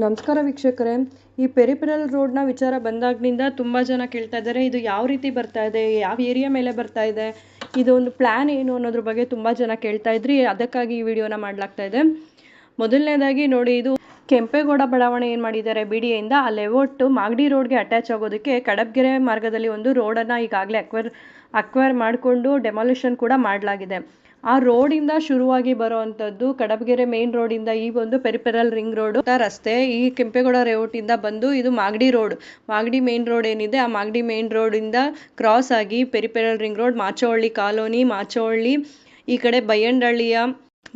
ನಮಸ್ಕಾರ ವೀಕ್ಷಕರೇ. ಈ ಪೆರಿಪೆರಲ್ ರೋಡ್ನ ವಿಚಾರ ಬಂದಾಗಿನಿಂದ ತುಂಬ ಜನ ಕೇಳ್ತಾ ಇದ್ದಾರೆ. ಇದು ಯಾವ ರೀತಿ ಬರ್ತಾ ಇದೆ? ಯಾವ ಏರಿಯಾ ಮೇಲೆ ಬರ್ತಾ ಇದೆ? ಇದೊಂದು ಪ್ಲ್ಯಾನ್ ಏನು ಅನ್ನೋದ್ರ ಬಗ್ಗೆ ತುಂಬ ಜನ ಕೇಳ್ತಾ ಇದ್ರಿ. ಅದಕ್ಕಾಗಿ ಈ ವಿಡಿಯೋನ ಮಾಡಲಾಗ್ತಾ ಇದೆ. ಮೊದಲನೇದಾಗಿ ನೋಡಿ, ಇದು ಕೆಂಪೇಗೌಡ ಬಡಾವಣೆ ಏನು ಮಾಡಿದ್ದಾರೆ? ಬಿ ಆ ಲೇಔಟ್ ಮಾಗಡಿ ರೋಡ್ಗೆ ಅಟ್ಯಾಚ್ ಆಗೋದಕ್ಕೆ ಕಡಬಗೆರೆ ಮಾರ್ಗದಲ್ಲಿ ಒಂದು ರೋಡನ್ನು ಈಗಾಗಲೇ ಅಕ್ವೈರ್ ಅಕ್ವೈರ್ ಮಾಡಿಕೊಂಡು ಡೆಮಾಲಿಷನ್ ಕೂಡ ಮಾಡಲಾಗಿದೆ. ಆ ರೋಡಿಂದ ಶುರುವಾಗಿ ಬರುವಂಥದ್ದು ಕಡಬಗೆರೆ ಮೇನ್ ರೋಡಿಂದ ಈ ಒಂದು ಪೆರಿಪೆರಲ್ ರಿಂಗ್ ರೋಡ್ ರಸ್ತೆ. ಈ ಕೆಂಪೇಗೌಡ ರೇಔಟಿಂದ ಬಂದು ಇದು Magadi road Magadi main road ಏನಿದೆ? ಆ ಮಾಗಡಿ ಮೇನ್ ರೋಡಿಂದ ಕ್ರಾಸ್ ಆಗಿ peripheral ring road Machohalli colony Machohalli ಈ ಕಡೆ ಬೈಯಂಡಳ್ಳಿಯ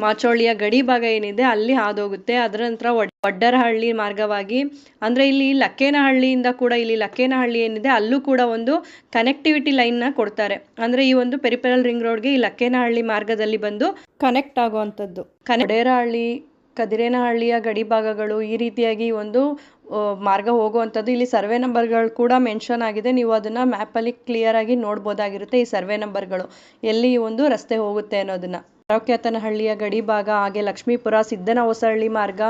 ಮಾಚೋಳಿಯ ಗಡಿ ಭಾಗ ಏನಿದೆ ಅಲ್ಲಿ ಹಾದೋಗುತ್ತೆ. ಅದರ ನಂತರ ಒಡ್ಡರಹಳ್ಳಿ ಮಾರ್ಗವಾಗಿ, ಅಂದ್ರೆ ಇಲ್ಲಿ ಲಕ್ಕೇನಹಳ್ಳಿಯಿಂದ ಕೂಡ ಇಲ್ಲಿ ಲಕ್ಕೇನಹಳ್ಳಿ ಏನಿದೆ ಅಲ್ಲೂ ಕೂಡ ಒಂದು ಕನೆಕ್ಟಿವಿಟಿ ಲೈನ್ನ ಕೊಡ್ತಾರೆ. ಅಂದ್ರೆ ಈ ಒಂದು ಪೆರಿಪೆರಲ್ ರಿಂಗ್ ರೋಡ್ಗೆ ಈ ಲಕ್ಕೇನಹಳ್ಳಿ ಮಾರ್ಗದಲ್ಲಿ ಬಂದು ಕನೆಕ್ಟ್ ಆಗುವಂಥದ್ದು. ಕಡೇರಹಳ್ಳಿ ಕದಿರೇನಹಳ್ಳಿಯ ಗಡಿ ಭಾಗಗಳು ಈ ರೀತಿಯಾಗಿ ಒಂದು ಮಾರ್ಗ ಹೋಗುವಂಥದ್ದು. ಇಲ್ಲಿ ಸರ್ವೆ ನಂಬರ್ಗಳು ಕೂಡ ಮೆನ್ಷನ್ ಆಗಿದೆ. ನೀವು ಅದನ್ನು ಮ್ಯಾಪಲ್ಲಿ ಕ್ಲಿಯರಾಗಿ ನೋಡ್ಬೋದಾಗಿರುತ್ತೆ ಈ ಸರ್ವೆ ನಂಬರ್ಗಳು. ಎಲ್ಲಿ ಒಂದು ರಸ್ತೆ ಹೋಗುತ್ತೆ ಅನ್ನೋದನ್ನು. ಆರೋಕ್ಯತನಹಳ್ಳಿಯ ಗಡಿ ಭಾಗ ಹಾಗೆ ಲಕ್ಷ್ಮೀಪುರ ಸಿದ್ದನ ಹೊಸಹಳ್ಳಿ ಮಾರ್ಗ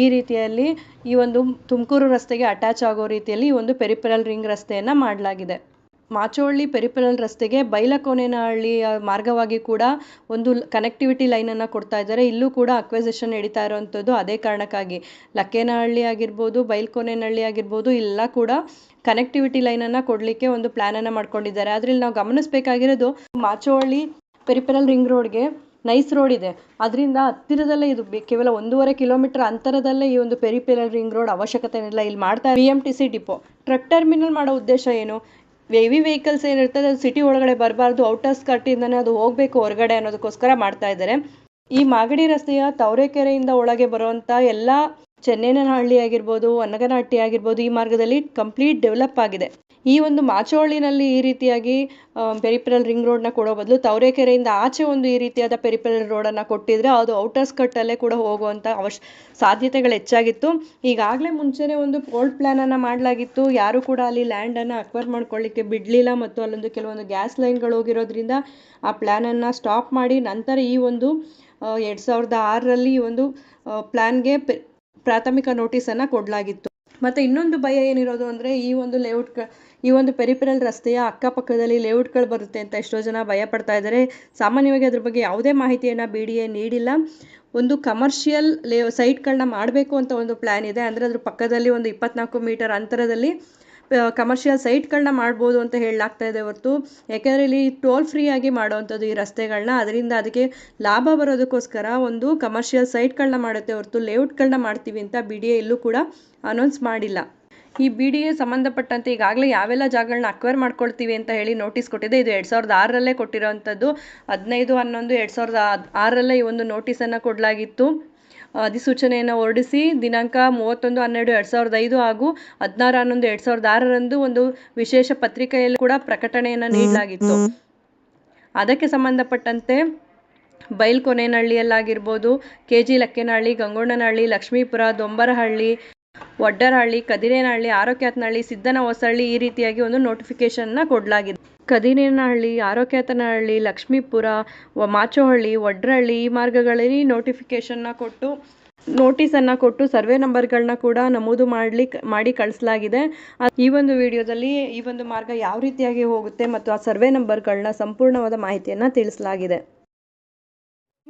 ಈ ರೀತಿಯಲ್ಲಿ ಈ ಒಂದು ತುಮಕೂರು ರಸ್ತೆಗೆ ಅಟ್ಯಾಚ್ ಆಗೋ ರೀತಿಯಲ್ಲಿ ಈ ಒಂದು ಪೆರಿಪೆರಲ್ ರಿಂಗ್ ರಸ್ತೆಯನ್ನು ಮಾಡಲಾಗಿದೆ. ಮಾಚೋಳ್ಳಿ ಪೆರಿಪೆರಲ್ ರಸ್ತೆಗೆ ಬೈಲಕೋನೇನಹಳ್ಳಿಯ ಮಾರ್ಗವಾಗಿ ಕೂಡ ಒಂದು ಕನೆಕ್ಟಿವಿಟಿ ಲೈನನ್ನು ಕೊಡ್ತಾ ಇದ್ದಾರೆ. ಇಲ್ಲೂ ಕೂಡ ಅಕ್ವೆಸಿಷನ್ ನಡೀತಾ ಇರೋವಂಥದ್ದು ಅದೇ ಕಾರಣಕ್ಕಾಗಿ. ಲಕ್ಕೇನಹಳ್ಳಿ ಆಗಿರ್ಬೋದು, ಬೈಲ್ಕೋನೇನಹಳ್ಳಿ ಆಗಿರ್ಬೋದು, ಇಲ್ಲ ಕೂಡ ಕನೆಕ್ಟಿವಿಟಿ ಲೈನನ್ನು ಕೊಡಲಿಕ್ಕೆ ಒಂದು ಪ್ಲ್ಯಾನನ್ನು ಮಾಡ್ಕೊಂಡಿದ್ದಾರೆ. ಇಲ್ಲಿ ನಾವು ಗಮನಿಸಬೇಕಾಗಿರೋದು ಮಾಚೋಳ್ಳಿ ಪೆರಿಪೆರಲ್ ರಿಂಗ್ ರೋಡ್ಗೆ ನೈಸ್ ರೋಡ್ ಇದೆ. ಅದರಿಂದ ಹತ್ತಿರದಲ್ಲೇ ಇದು ಕೇವಲ ಒಂದೂವರೆ ಕಿಲೋಮೀಟರ್ ಅಂತರದಲ್ಲೇ ಈ ಒಂದು ಪೆರಿಪೆರಲ್ ರಿಂಗ್ ರೋಡ್ ಅವಶ್ಯಕತೆ ಇಲ್ಲ ಇಲ್ಲಿ ಮಾಡ್ತಾ B M T C depot. Truck terminal ಮಾಡೋ ಉದ್ದೇಶ ಏನು? ಹೆವಿ ವೆಹಿಕಲ್ಸ್ ಏನಿರ್ತದೆ ಅದು ಸಿಟಿ ಒಳಗಡೆ ಬರಬಾರ್ದು ಔಟರ್ ಸ್ಕರ್ಟಿಂದನೇ ಅದು ಹೋಗಬೇಕು ಹೊರಗಡೆ ಅನ್ನೋದಕ್ಕೋಸ್ಕರ ಮಾಡ್ತಾ ಇದ್ದಾರೆ. ಈ ಮಾಗಡಿ ರಸ್ತೆಯ ತವರೆಕೆರೆಯಿಂದ ಒಳಗೆ ಬರುವಂಥ ಎಲ್ಲ ಚೆನ್ನೇನಹಳ್ಳಿ ಆಗಿರ್ಬೋದು, ಅನ್ನಗನಹಟ್ಟಿ ಆಗಿರ್ಬೋದು ಈ ಮಾರ್ಗದಲ್ಲಿ ಕಂಪ್ಲೀಟ್ ಡೆವಲಪ್ ಆಗಿದೆ. ಈ ಒಂದು ಮಾಚೋಳ್ಳಿನಲ್ಲಿ ಈ ರೀತಿಯಾಗಿ ಪೆರಿಪೆರಲ್ ರಿಂಗ್ ರೋಡ್ನ ಕೊಡೋ ಬದಲು ತವರೆಕೆರೆಯಿಂದ ಆಚೆ ಒಂದು ಈ ರೀತಿಯಾದ ಪೆರಿಪೆರಲ್ ರೋಡನ್ನು ಕೊಟ್ಟಿದ್ರೆ ಅದು ಔಟರ್ ಸ್ಕರ್ಟಲ್ಲೇ ಕೂಡ ಹೋಗುವಂಥ ಅವಶ್ ಸಾಧ್ಯತೆಗಳು ಹೆಚ್ಚಾಗಿತ್ತು. ಈಗಾಗಲೇ ಮುಂಚೆನೇ ಒಂದು ಓಲ್ಡ್ ಪ್ಲ್ಯಾನನ್ನು ಮಾಡಲಾಗಿತ್ತು. ಯಾರು ಕೂಡ ಅಲ್ಲಿ ಲ್ಯಾಂಡನ್ನು ಅಕ್ವೈರ್ ಮಾಡ್ಕೊಳ್ಳಿಕ್ಕೆ ಬಿಡಲಿಲ್ಲ ಮತ್ತು ಅಲ್ಲೊಂದು ಕೆಲವೊಂದು ಗ್ಯಾಸ್ ಲೈನ್ಗಳು ಹೋಗಿರೋದ್ರಿಂದ ಆ ಪ್ಲ್ಯಾನನ್ನು ಸ್ಟಾಪ್ ಮಾಡಿ ನಂತರ ಈ ಒಂದು ಎರಡು ಸಾವಿರದ ಆರರಲ್ಲಿ ಈ ಒಂದು ಪ್ಲ್ಯಾನ್ಗೆ ಪ್ರಾಥಮಿಕ ನೋಟಿಸನ್ನು ಕೊಡಲಾಗಿತ್ತು. ಮತ್ತು ಇನ್ನೊಂದು ಭಯ ಏನಿರೋದು ಅಂದರೆ ಈ ಒಂದು ಲೇಔಟ್ ಈ ಒಂದು ಪೆರಿಪೆರಲ್ ರಸ್ತೆಯ ಅಕ್ಕಪಕ್ಕದಲ್ಲಿ ಲೇಔಟ್ಗಳು ಬರುತ್ತೆ ಅಂತ ಎಷ್ಟೋ ಜನ ಭಯ ಪಡ್ತಾ ಇದ್ದಾರೆ. ಸಾಮಾನ್ಯವಾಗಿ ಅದ್ರ ಬಗ್ಗೆ ಯಾವುದೇ ಮಾಹಿತಿಯನ್ನು ಬಿ ಡಿ ಎ ನೀಡಿಲ್ಲ. ಒಂದು ಕಮರ್ಷಿಯಲ್ ಲೇ ಸೈಟ್ಗಳನ್ನ ಮಾಡಬೇಕು ಅಂತ ಒಂದು ಪ್ಲ್ಯಾನ್ ಇದೆ. ಅಂದರೆ ಅದ್ರ ಪಕ್ಕದಲ್ಲಿ ಒಂದು ಇಪ್ಪತ್ನಾಲ್ಕು ಮೀಟರ್ ಅಂತರದಲ್ಲಿ ಕಮರ್ಷಿಯಲ್ ಸೈಟ್ಗಳನ್ನ ಮಾಡ್ಬೋದು ಅಂತ ಹೇಳಲಾಗ್ತಾ ಇದೆ ಹೊರತು. ಯಾಕೆಂದರೆ ಇಲ್ಲಿ ಟೋಲ್ ಫ್ರೀಯಾಗಿ ಮಾಡೋವಂಥದ್ದು ಈ ರಸ್ತೆಗಳನ್ನ ಅದರಿಂದ ಅದಕ್ಕೆ ಲಾಭ ಬರೋದಕ್ಕೋಸ್ಕರ ಒಂದು ಕಮರ್ಷಿಯಲ್ ಸೈಟ್ಗಳನ್ನ ಮಾಡುತ್ತೆ ಹೊರತು ಲೇಔಟ್ಗಳನ್ನ ಮಾಡ್ತೀವಿ ಅಂತ ಬಿ ಡಿ ಎಲ್ಲೂ ಕೂಡ ಅನೌನ್ಸ್ ಮಾಡಿಲ್ಲ. ಈ ಬಿ ಡಿ ಎ ಸಂಬಂಧಪಟ್ಟಂತೆ ಈಗಾಗಲೇ ಯಾವೆಲ್ಲ ಜಾಗಗಳನ್ನ ಅಕ್ವೈರ್ ಮಾಡ್ಕೊಳ್ತೀವಿ ಅಂತ ಹೇಳಿ ನೋಟಿಸ್ ಕೊಟ್ಟಿದೆ. ಇದು ಎರಡು ಸಾವಿರದ ಆರರಲ್ಲೇ ಕೊಟ್ಟಿರೋವಂಥದ್ದು ಹದಿನೈದು, ಹನ್ನೊಂದು, ಎರಡು ಸಾವಿರದ ಆರರಲ್ಲೇ ಈ ಒಂದು ನೋಟಿಸನ್ನು ಕೊಡಲಾಗಿತ್ತು. ಅಧಿಸೂಚನೆಯನ್ನು ಹೊರಡಿಸಿ ದಿನಾಂಕ ಮೂವತ್ತೊಂದು ಹನ್ನೆರಡು ಎರಡು ಸಾವಿರದ ಐದು ಹಾಗೂ ಹದಿನಾರು ಹನ್ನೊಂದು ಎರಡು ಸಾವಿರದ ಆರರಂದು ಒಂದು ವಿಶೇಷ ಪತ್ರಿಕೆಯಲ್ಲಿ ಕೂಡ ಪ್ರಕಟಣೆಯನ್ನು ನೀಡಲಾಗಿತ್ತು. ಅದಕ್ಕೆ ಸಂಬಂಧಪಟ್ಟಂತೆ ಬೈಲ್ಕೊನೇನಹಳ್ಳಿಯಲ್ಲಾಗಿರ್ಬೋದು ಕೆ ಜಿ ಲಕ್ಕೇನಹಳ್ಳಿ ಗಂಗೋಣ್ಣನಹಳ್ಳಿ ಲಕ್ಷ್ಮೀಪುರ ದೊಂಬರಹಳ್ಳಿ ಒಡ್ಡರಹಳ್ಳಿ ಕದಿರೇನಹಳ್ಳಿ ಆರೋಕ್ಯಾತನಹಳ್ಳಿ ಸಿದ್ದನ ಹೊಸಹಳ್ಳಿ ಈ ರೀತಿಯಾಗಿ ಒಂದು ನೋಟಿಫಿಕೇಶನ್ನ ಕೊಡಲಾಗಿದೆ. ಕದಿರೇನಹಳ್ಳಿ ಆರೋಕ್ಯಾತನಹಳ್ಳಿ, ಲಕ್ಷ್ಮೀಪುರ ಮಾಚೋಹಳ್ಳಿ ಒಡ್ರಹಳ್ಳಿ ಈ ಮಾರ್ಗಗಳಲ್ಲಿ ನೋಟಿಫಿಕೇಶನ್ನ ಕೊಟ್ಟು ನೋಟಿಸನ್ನು ಕೊಟ್ಟು ಸರ್ವೆ ನಂಬರ್ಗಳನ್ನ ಕೂಡ ನಮೂದು ಮಾಡ್ಲಿಕ್, ಮಾಡಿ ಕಳಿಸಲಾಗಿದೆ. ಈ ಒಂದು ವಿಡಿಯೋದಲ್ಲಿ ಈ ಒಂದು ಮಾರ್ಗ ಯಾವ ರೀತಿಯಾಗಿ ಹೋಗುತ್ತೆ ಮತ್ತು ಆ ಸರ್ವೆ ನಂಬರ್ಗಳನ್ನ ಸಂಪೂರ್ಣವಾದ ಮಾಹಿತಿಯನ್ನು ತಿಳಿಸಲಾಗಿದೆ.